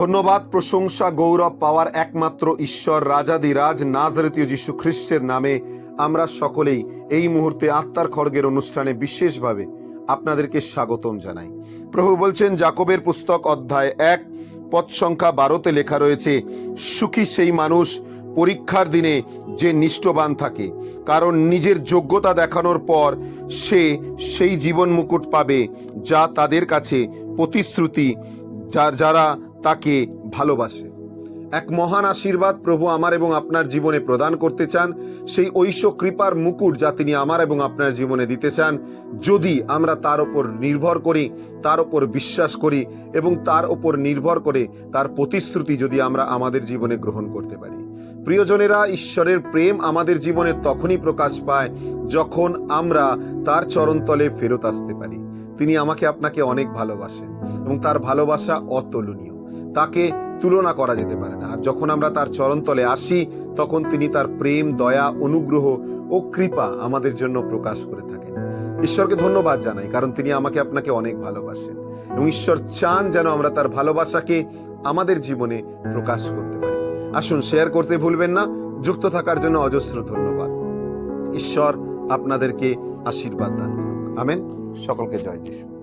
ধন্যবাদ, প্রশংসা, গৌরব পাওয়ার একমাত্র ঈশ্বর রাজাদিরাজ নাজরেতীয় যীশু খ্রিস্টের নামে আমরা সকলেই এই মুহূর্তে আত্মার খড়গের অনুষ্ঠানে বিশেষভাবে আপনাদেরকে স্বাগতম জানাই। প্রভু বলছেন, জাকবের পুস্তক অধ্যায় এক পদ সংখ্যা বারোতে লেখা রয়েছে, সুখী সেই মানুষ পরীক্ষার দিনে যে নিষ্ঠবান থাকে, কারণ নিজের যোগ্যতা দেখানোর পর সে সেই জীবন মুকুট পাবে যা তাদের কাছে প্রতিশ্রুতি যার যারা তাকে ভালোবাসে। এক মহান আশীর্বাদ প্রভু আমার এবং আপনার জীবনে প্রদান করতে চান। সেই ঐশ্ব কৃপার মুকুট যা তিনি আমার এবং আপনার জীবনে দিতে চান, যদি আমরা তার ওপর নির্ভর করি, তার ওপর বিশ্বাস করি এবং তার ওপর নির্ভর করে তার প্রতিশ্রুতি যদি আমরা আমাদের জীবনে গ্রহণ করতে পারি। প্রিয়জনেরা, ঈশ্বরের প্রেম আমাদের জীবনে তখনই প্রকাশ পায় যখন আমরা তার চরণতলে ফেরত আসতে পারি। তিনি আমাকে আপনাকে অনেক ভালোবাসেন এবং তার ভালোবাসা অতুলনীয়। তাকে তুলনা করা যেতে পারে না। আর যখন আমরা তার চরণতলে আসি, তখন তিনি তার প্রেম, দয়া, অনুগ্রহ ও কৃপা আমাদের জন্য প্রকাশ করে থাকেন। ঈশ্বরকে ধন্যবাদ জানাই, কারণ তিনি আমাকে আপনাকে অনেক ভালোবাসেন এবং ঈশ্বর চান যেন আমরা তার ভালোবাসাকে আমাদের জীবনে প্রকাশ করতে পারি। আসুন শেয়ার করতে ভুলবেন না, যুক্ত থাকার জন্য অজস্র ধন্যবাদ। ঈশ্বর আপনাদেরকে আশীর্বাদ দান করুন আমেন। সকলকে জয় যিশু।